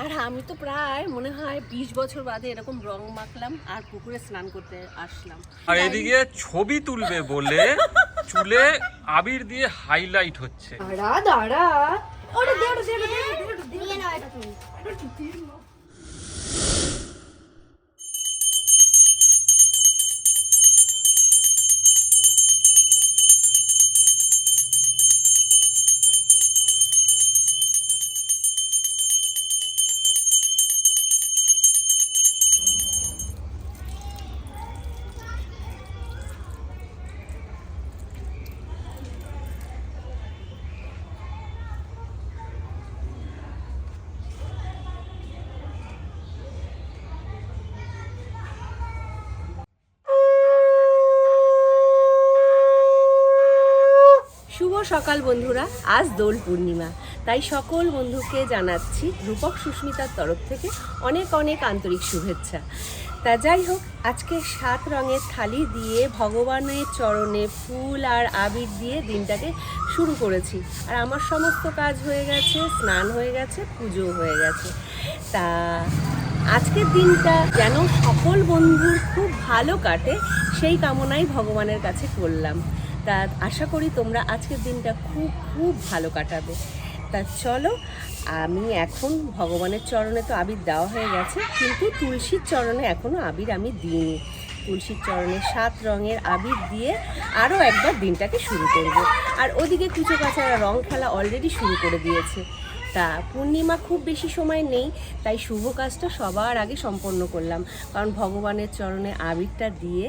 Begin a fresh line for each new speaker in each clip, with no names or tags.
আর আমি তো প্রায় মনে হয় বিশ বছর বাদে এরকম রং মাখলাম আর পুকুরে স্নান করতে আসলাম।
আর এদিকে ছবি তুলবে বলে চুলে আবির দিয়ে হাইলাইট হচ্ছে।
দাঁড়া দাঁড়া। ওটা দে ওটা দে ওটা দে, ওটা দে, ওটা দে।
নিয়ে নাও এটা তুমি
শুভ সকাল বন্ধুরা, আজ দোল পূর্ণিমা। তাই সকল বন্ধুকে জানাচ্ছি রূপক সুস্মিতার তরফ থেকে অনেক অনেক আন্তরিক শুভেচ্ছা। তা যাই হোক, আজকে সাত রঙের থালি দিয়ে ভগবানের চরণে ফুল আর আবির দিয়ে দিনটাকে শুরু করেছি। আর আমার সমস্ত কাজ হয়ে গেছে, স্নান হয়ে গেছে, পুজো হয়ে গেছে। তা আজকের দিনটা যেন সকল বন্ধুর খুব ভালো কাটে, সেই কামনাই ভগবানের কাছে করলাম। তা আশা করি তোমরা আজকের দিনটা খুব খুব ভালো কাটাবে। তা চলো, আমি এখন ভগবানের চরণে তো আবির দেওয়া হয়ে গেছে, কিন্তু তুলসীর চরণে এখনও আবির আমি দিইনি। তুলসীর চরণে সাত রঙের আবির দিয়ে আরও একবার দিনটাকে শুরু করব। আর ওদিকে কুচো কাছারা রং খেলা অলরেডি শুরু করে দিয়েছে। তা পূর্ণিমা খুব বেশি সময় নেই, তাই শুভ কাজটা সবার আগে সম্পন্ন করলাম। কারণ ভগবানের চরণে আবিরটা দিয়ে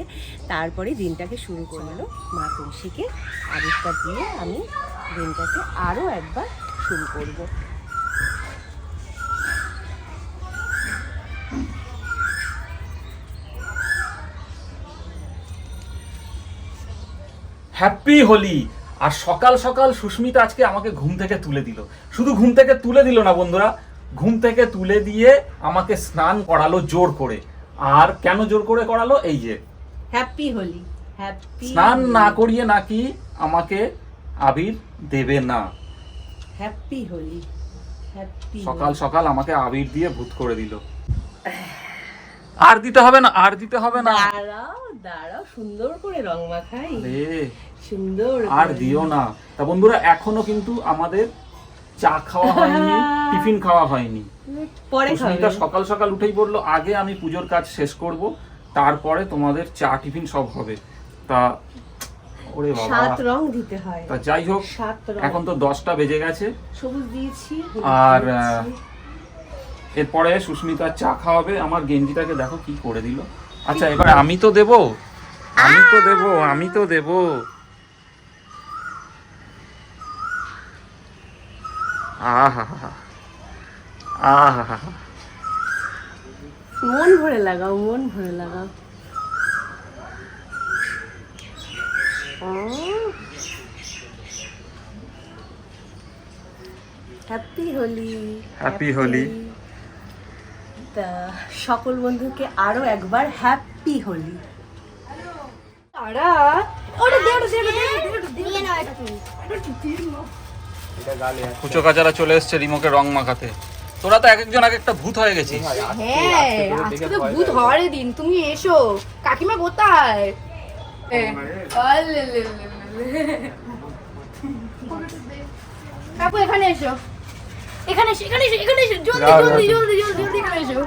তারপরে দিনটাকে শুরু করল মা তুলসীকে। আবিরটা দিয়ে আমি দিনটাকে আরও একবার শুরু করব।
হ্যাপি হোলি! আর সকাল সকাল সুস্মিতা আজকে আমাকে ঘুম থেকে তুলে দিল। শুধু ঘুম থেকে তুলে দিল না বন্ধুরা ঘুম থেকে তুলে দিয়ে আমাকে স্নান করালো জোর করে। আর কেন জোর করে করালো? এই যে।
হ্যাপি হোলি হ্যাপি
স্নান না করিয়ে নাকি আমাকে আবির দেবে না।
হ্যাপি হোলি হ্যাপি
সকাল সকাল আমাকে আবির দিয়ে ভূত করে দিল। আর দিতে হবে না আর দিতে হবে না।
দাঁড়াও দাঁড়াও সুন্দর করে রং মাখাই। সুন্দর
আর দিও না। তা বন্ধুরা এখনও কিন্তু আমাদের চা খাওয়া হয়নি টিফিন খাওয়া হয়নি।
পরে
সুস্মিতা সকাল সকাল উঠেই বলল আগে আমি পুজোর কাজ শেষ করব তারপরে তোমাদের চা টিফিন সব হবে। তা ওরে বাবা।
সাত রং দিতে হয়।
তা যাই হোক এখন তো দশটা বেজে গেছে।
সবুজ দিয়েছি
আর। এরপরে সুস্মিতার চা খাওয়াবে। আমার গেঞ্জিটাকে দেখো কি করে দিল। আচ্ছা এবার আমি তো দেব। আমি তো দেব আমি তো দেব। আহা আহা
মন ভরে লাগাও মন ভরে লাগাও।
Happy Holi Holi.
তা সকল বন্ধুকে আরও একবার হ্যাপি হোলি
দাঁড়া ওটা দে ওটা দে ওটা দে, ওটা দে, ওটা দে।
নিয়ে নাও এটা তুমি।
কুচো কাচারা চলে এসছে রিমোকে রং মাখাতে। তোরা তো এক একজন এক একটা ভূত হয়ে গেছিস।
হ্যাঁ আজকে তো ভূত হওয়ারই দিন। তুমি এসো। কাকিমা কোথায়? কাকু এখানে এসো। এখানে এসো এখানে এসো এখানে এসো। জলদি জলদি জলদি জলদি জলদি এখানে এসো।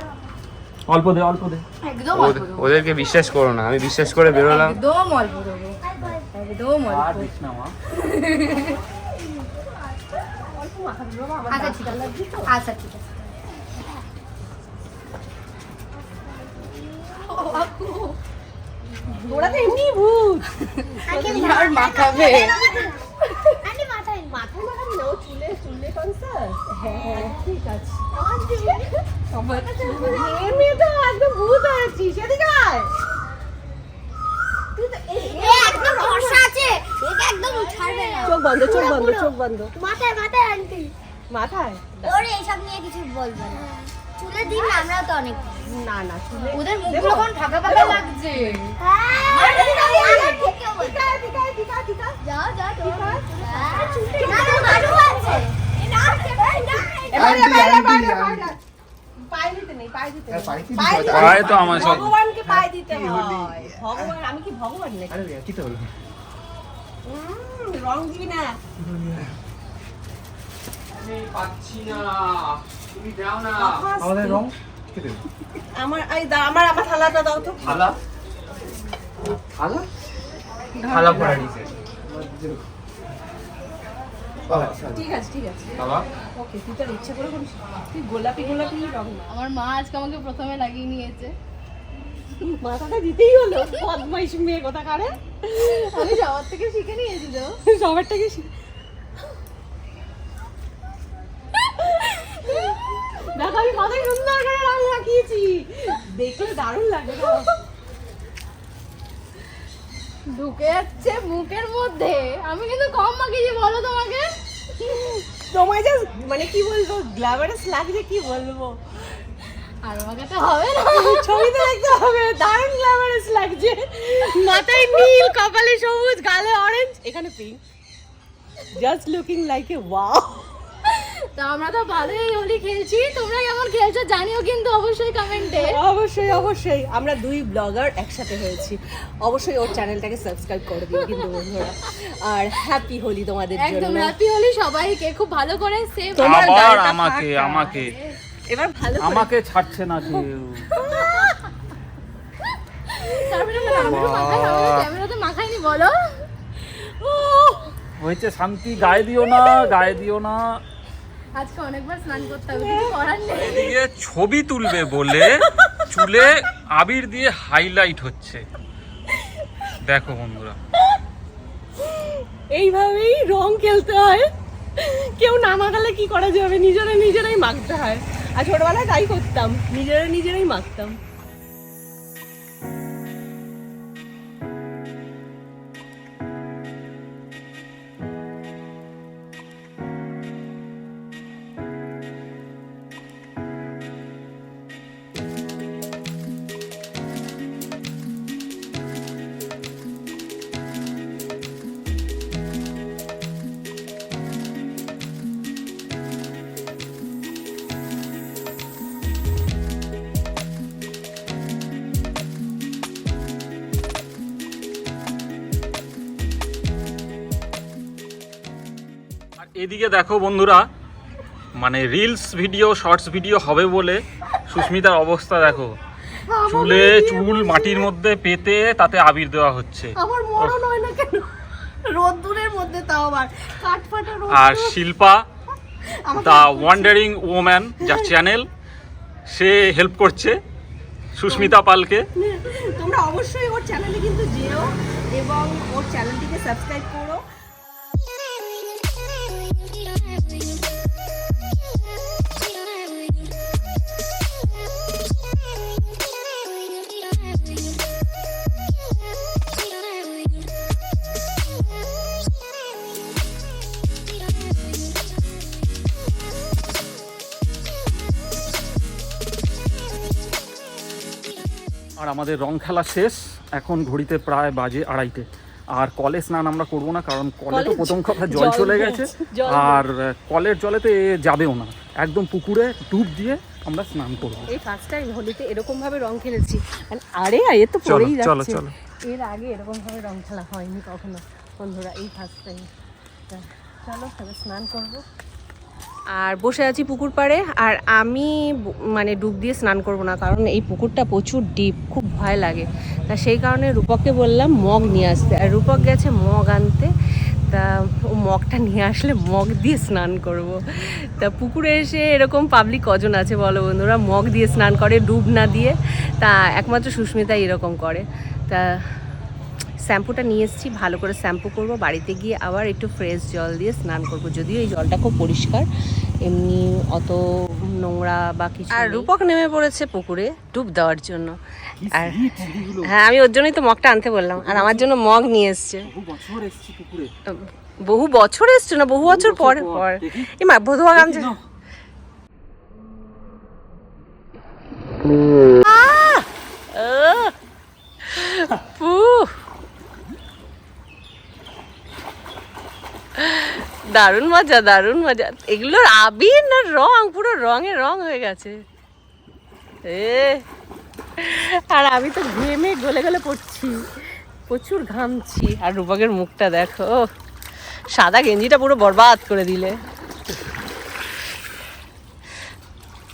অল্প দে অল্প দে।
একদম অল্প দেবো।
ওদেরকে বিশ্বাস করো না আমি বিশ্বাস করে বেরোলাম।
একদম অল্প দেবো। একদম
আর
অল্প
দিস না মা
আচ্ছা ঠিক আছে আচ্ছা ঠিক আছে
ওরা তো এমনি ভূত
আর মাখাবে
মাথায়
মাথায় মাখাবি না ও চুলে চুলে কনসার্ট
হ্যাঁ ঠিক আছে
আমার
এমনি তো একদম ভূত হয়েছিস এদিকে আয়
চোখ বন্ধ চোখ বন্ধ চোখ বন্ধ
মাথায় মাথায় আন্টি
মাথায়?
ওরে এসব নিয়ে কিছু বলবে না। চুলে দিন আমরাও তো অনেক
না না চুলে
ওদের মুখগুলো কোন ফাঁকা ফাঁকা লাগছে।
যাও যাও?
পায়ে
তো আমার সব
ভগবানকে পায়ে দিতে হয়। ভগবান আমি কি ভগবান নাকি?
আরে কি তো
রং দিবি না
আমি পাচ্ছি না। তুমি দাও না।
আমাদের রং
আমার এই দা- আমার আমার থালাটা দাও তো।
থালা? থালা? থালা পড়া দিছে
ঠিক আছে ঠিক আছে।
বাবা।
ওকে তুই তোর ইচ্ছা করে করিস তুই গোলাপি গোলাপি রং
আমার মা আজকে আমাকে প্রথমে লাগিয়ে নিয়েছে।
মাথাটা দিতেই হলো। বদমাইশ মেয়ে কথা কারে
আমি সবার থেকে শিখে নিয়েছি তো।
সবার থেকে শিখ- দেখো আমি কত সুন্দর করে রং লাগিয়েছি। দেখলে দারুণ লাগে?
ঢুকে যাচ্ছে মুখের মধ্যে। আমি কিন্তু কম মাখিয়েছি বলো তোমাকে?
তোমায় যা মানে কি বলব গ্ল্যামারাস লাগছে কি বলব?
আর আমাকে তো হবে না।
ছবিতে দেখতে হবে দারুণ গ্ল্যামারাস লাগছে। মাথায় নীল কপালে সবুজ গালে অরেঞ্জ এখানে pink just looking like a wow
তো আমরা তো ভালোই হোলি খেলছি। তোমরা কেমন খেলছো জানিও কিন্তু অবশ্যই কমেন্টে।
অবশ্যই অবশ্যই। আমরা দুই ব্লগার একসাথে হয়েছি। অবশ্যই ওর চ্যানেলটাকে সাবস্ক্রাইব করে দিও কিন্তু বন্ধুরা। আর হ্যাপি হোলি তোমাদের
একদম হ্যাপি হোলি সবাইকে। খুব ভালো করে সেভ
আবার আমাকে আমাকে
এবার ভালো করে
আমাকে ছাড়ছে না কেউ।
তারপরে তো মাখাই আমি ক্যামেরাতে মাখাইনি বলো।
হয়েছে শান্তি গায়ে দিও না গায়ে দিও না।
আজকে অনেকবার স্নান করতে হবে কিছু করার নেই।
এদিকে ছবি তুলবে বলে চুলে আবির দিয়ে হাইলাইট হচ্ছে। দেখো বন্ধুরা।
এইভাবেই রং খেলতে হয়। কেউ না মাখালে কি করা যাবে? নিজেরা নিজেরাই মাখতে হয়। আর ছোটবেলায় তাই করতাম। নিজেরা নিজেরাই মাখতাম
এদিকে দেখো বন্ধুরা মানে রিলস ভিডিও শর্টস ভিডিও হবে বলে সুস্মিতার অবস্থা দেখো। চুলে চুল মাটির মধ্যে পেতে তাতে আবির দেওয়া হচ্ছে।
আমার মরণ হয় না কেন? রোদ্দুরের মধ্যে তাও আবার। কাঠ রোদ
আর শিল্পা দ্য ওয়ান্ডারিং ওম্যান যার চ্যানেল সে হেল্প করছে সুস্মিতা পালকে।
তোমরা অবশ্যই ওর চ্যানেলে কিন্তু যেও এবং ওর চ্যানেলটিকে সাবস্ক্রাইব করো।
আর আমাদের রং খেলা শেষ এখন ঘড়িতে প্রায় বাজে আড়াইটে। আর কলে স্নান আমরা করব না কারণ কলে তো প্রথম কথা জল
জল
চলে গেছে আর কলের জলেতে এ যাবেও না। একদম পুকুরে ডুব দিয়ে আমরা স্নান করব।
এই ফার্স্ট টাইম হোলিতে এরকম ভাবে রং খেলেছি। আর আরে এ তো পড়েই
চলো,
যাচ্ছে।
চলো।
এর আগে এরকম ভাবে রং খেলা হয়নি কখনো। বন্ধুরা এই ফার্স্ট টাইম চলো তাহলে স্নান করব। আর বসে আছি পুকুর পাড়ে, আর আমি মানে ডুব দিয়ে স্নান করব না, কারণ এই পুকুরটা প্রচুর ডিপ খুব ভয় লাগে। তা সেই কারণে রূপককে বললাম মগ নিয়ে আসতে। আর রূপক গেছে মগ আনতে, তা ও মগটা নিয়ে আসলে মগ দিয়ে স্নান করব। তা পুকুরে এসে এরকম পাবলিক কজন আছে বলো বন্ধুরা? মগ দিয়ে স্নান করে, ডুব না দিয়ে। তা একমাত্র সুস্মিতা এরকম করে। তা শ্যাম্পুটা নিয়ে এসেছি ভালো করে শ্যাম্পু করব। বাড়িতে গিয়ে আবার একটু ফ্রেশ জল দিয়ে স্নান করব। যদিও এই জলটা খুব পরিষ্কার এমনি অত নোংরা বা কিছু আর রূপক নেমে পড়েছে পুকুরে ডুব দেওয়ার জন্য। আর হ্যাঁ আমি ওর জন্যই তো মগটা আনতে বললাম। আর আমার জন্য মগ নিয়ে এসছে।
বছর এসছি পুকুরে।
বহু বছর এসছে না বহু বছর পর। পর। এ মা বধুয়া গান যে- আহ! আহ! উহ! দারুণ মজা দারুণ মজা। এগুলোর আবির না রং? পুরো রঙে রং হয়ে গেছে। এ। আর আমি তো ঘেমে গলে গলে পড়ছি। প্রচুর ঘামছি। আর রূপকের মুখটা দেখো। সাদা গেঞ্জিটা পুরো বরবাদ করে দিলে।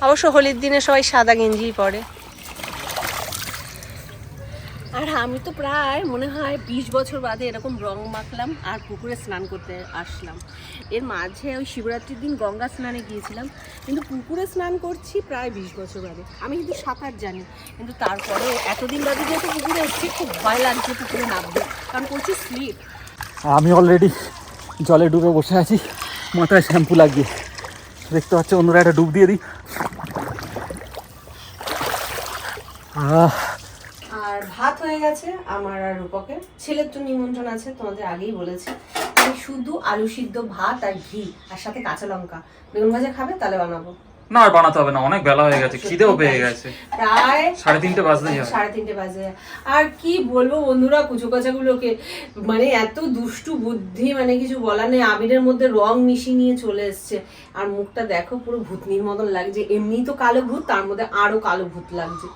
অবশ্য হোলির দিনে সবাই সাদা গেঞ্জিই পরে। আর আমি তো প্রায় মনে হয় বিশ বছর বাদে এরকম রং মাখলাম আর পুকুরে স্নান করতে আসলাম। এর মাঝে ওই শিবরাত্রির দিন গঙ্গা স্নানে গিয়েছিলাম, কিন্তু পুকুরে স্নান করছি প্রায় বিশ বছর বাদে। আমি কিন্তু সাঁতার জানি, কিন্তু তারপরে এতদিন বাদে যেহেতু পুকুরে এসেছি, খুব ভয় লাগছে পুকুরে নামতে, কারণ করছি স্লিপ।
আমি অলরেডি জলে ডুবে বসে আছি, মাথায় শ্যাম্পু লাগিয়ে। দেখতে পাচ্ছ অন্যরা একটা ডুব দিয়ে দিই। আহ
হয়ে গেছে আমার আর রূপকের। ছেলের তো নিমন্ত্রণ আছে তোমাদের আগেই বলেছি। আমি শুধু আলু সিদ্ধ ভাত আর ঘি আর সাথে কাঁচা লঙ্কা। বেগুন ভাজা খাবে তাহলে বানাবো।
না আর বানাতে হবে না অনেক বেলা হয়ে গেছে খিদেও পেয়ে গেছে।
প্রায়
সাড়ে তিনটে
সাড়ে তিনটে বাজে। আর কি বলব বন্ধুরা মানে এত দুষ্টু বুদ্ধি মানে কিছু বলার নেই। আবিরের মধ্যে রং মিশিয়ে নিয়ে চলে এসছে। আর মুখটা দেখো পুরো ভূতনির মতন লাগছে। এমনি তো কালো ভূত তার মধ্যে আরও কালো ভূত লাগছে।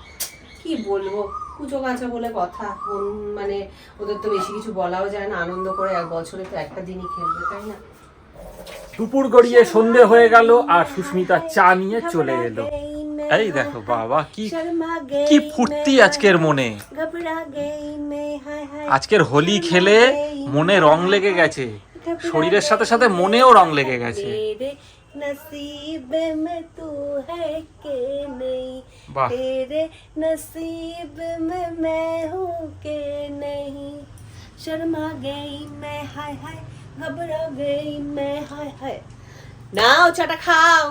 কি বলব? কুচো কাচা বলে কথা। কোন মানে ওদের তো বেশি কিছু বলাও যায় না, আনন্দ করে এক বছরে তো একটা দিনই খেলবে, তাই না?
দুপুর গড়িয়ে সন্ধে হয়ে গেল আর সুস্মিতা চা নিয়ে চলে এলো। এই দেখো, বাবা, কি কি ফুর্তি আজকের মনে। আজকের হোলি খেলে মনে রং লেগে গেছে। শরীরের সাথে সাথে মনেও রং লেগে গেছে।
नसीब में तू है के नहीं
वाह।
तेरे नसीब में मैं हूँ के नहीं शर्मा गई मैं हाय हाय घबरा गई मैं हाय हाय নাও চাটা খাও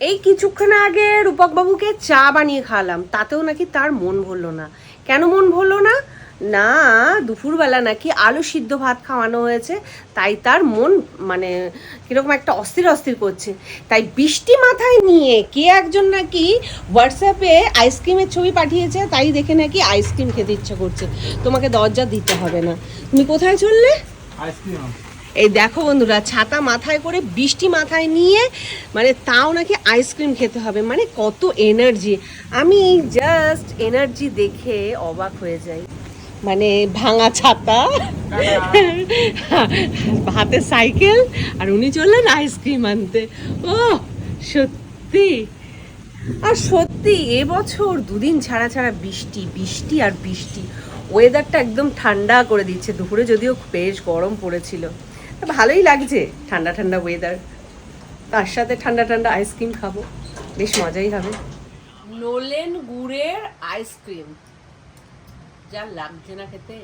এই কিছুক্ষণ আগে রূপক বাবুকে চা বানিয়ে খাওয়ালাম তাতেও নাকি তার মন ভরলো না কেন মন ভরলো না না দুপুরবেলা নাকি আলু সিদ্ধ ভাত খাওয়ানো হয়েছে তাই তার মন মানে কীরকম একটা অস্থির অস্থির করছে। তাই বৃষ্টি মাথায় নিয়ে কে একজন নাকি হোয়াটসঅ্যাপে আইসক্রিমের ছবি পাঠিয়েছে তাই দেখে নাকি আইসক্রিম খেতে ইচ্ছা করছে। তোমাকে দরজা দিতে হবে না। তুমি কোথায় চললে?
আইসক্রিম
এই দেখো বন্ধুরা ছাতা মাথায় করে বৃষ্টি মাথায় নিয়ে মানে তাও নাকি আইসক্রিম খেতে হবে। মানে কত এনার্জি আমি জাস্ট এনার্জি দেখে অবাক হয়ে যাই। মানে ভাঙা ছাতা হাতে সাইকেল আর উনি চললেন আইসক্রিম আনতে। ও সত্যি। আর সত্যি এবছর দুদিন ছাড়া ছাড়া বৃষ্টি বৃষ্টি আর বৃষ্টি। ওয়েদারটা একদম ঠান্ডা করে দিচ্ছে। দুপুরে যদিও বেশ গরম পড়েছিল। তা ভালোই লাগছে ঠান্ডা ঠান্ডা ওয়েদার তার সাথে ঠান্ডা ঠান্ডা আইসক্রিম খাব। বেশ মজাই হবে। নোলেন গুড়ের আইসক্রিম যা লাগছে না খেতে।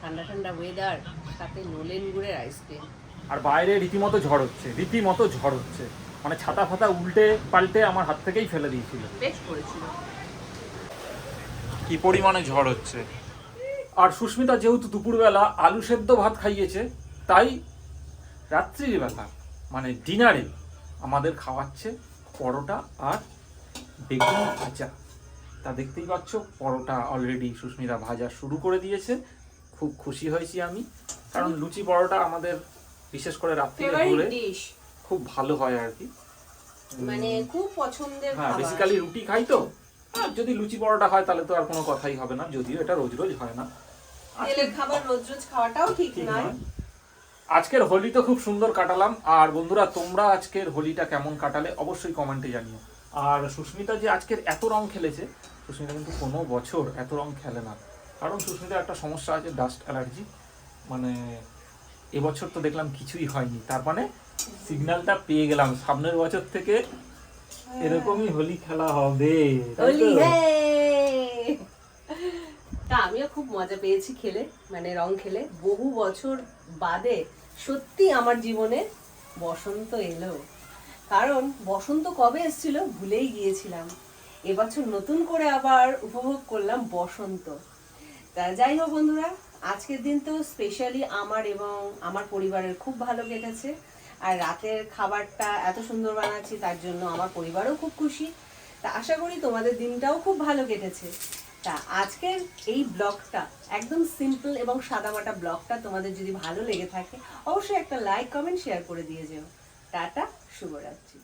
ঠান্ডা ঠান্ডা ওয়েদার সাথে নোলেন গুড়ের আইসক্রিম
আর বাইরে রীতিমতো ঝড় হচ্ছে রীতিমতো ঝড় হচ্ছে। মানে ছাতা ফাতা উল্টে পাল্টে আমার হাত থেকেই ফেলে দিয়েছিল।
বেশ করেছিল।
কি পরিমাণে ঝড় হচ্ছে? আর সুস্মিতা যেহেতু দুপুরবেলা আলু সেদ্ধ ভাত খাইয়েছে তাই রাত্রিবেলা মানে ডিনারে আমাদের খাওয়াচ্ছে পরোটা আর বেগুন ভাজা। তা দেখতেই পাচ্ছ পরোটা অলরেডি সুস্মিতা ভাজা শুরু করে দিয়েছে। খুব খুশি হয়েছি আমি কারণ লুচি পরোটা আমাদের বিশেষ করে রাত্রিরে ঘুরে খুব ভালো হয় আর কি।
মানে খুব পছন্দের
হ্যাঁ বেসিক্যালি রুটি খাই তো। আর যদি লুচি পরোটা হয় তাহলে তো আর কোনো কথাই হবে না যদিও এটা রোজ রোজ হয় না।
তেলের খাবার রোজ রোজ খাওয়াটাও ঠিক নয়।
আজকের হোলি তো খুব সুন্দর কাটালাম। আর বন্ধুরা তোমরা আজকের হোলিটা কেমন কাটালে অবশ্যই কমেন্টে জানিও। আর সুস্মিতা যে আজকের এত রং খেলেছে সুস্মিতা কিন্তু কোনো বছর এত রং খেলে না। কারণ সুস্মিতার একটা সমস্যা আছে ডাস্ট অ্যালার্জি মানে এবছর তো দেখলাম কিছুই হয়নি। তার মানে সিগন্যালটা পেয়ে গেলাম। সামনের বছর থেকে এরকমই হোলি খেলা হবে
হোলি তা আমিও খুব মজা পেয়েছি খেলে মানে রং খেলে। বহু বছর বাদে সত্যি আমার জীবনে বসন্ত এলো। কারণ বসন্ত কবে এসেছিল ভুলেই গিয়েছিলাম। এবছর নতুন করে আবার উপভোগ করলাম বসন্ত। তা যাই হোক বন্ধুরা, আজকের দিন তো স্পেশালি আমার এবং আমার পরিবারের খুব ভালো কেটেছে। আর রাতের খাবারটা এত সুন্দর বানাচ্ছি, তার জন্য আমার পরিবারও খুব খুশি। তা আশা করি তোমাদের দিনটাও খুব ভালো কেটেছে। তা আজকের এই ব্লগটা, একদম সিম্পল এবং সাদামাটা ব্লগটা তোমাদের যদি ভালো লেগে থাকে, অবশ্যই একটা লাইক কমেন্ট শেয়ার করে দিয়ে যেও। টাটা, শুভরাত্রি।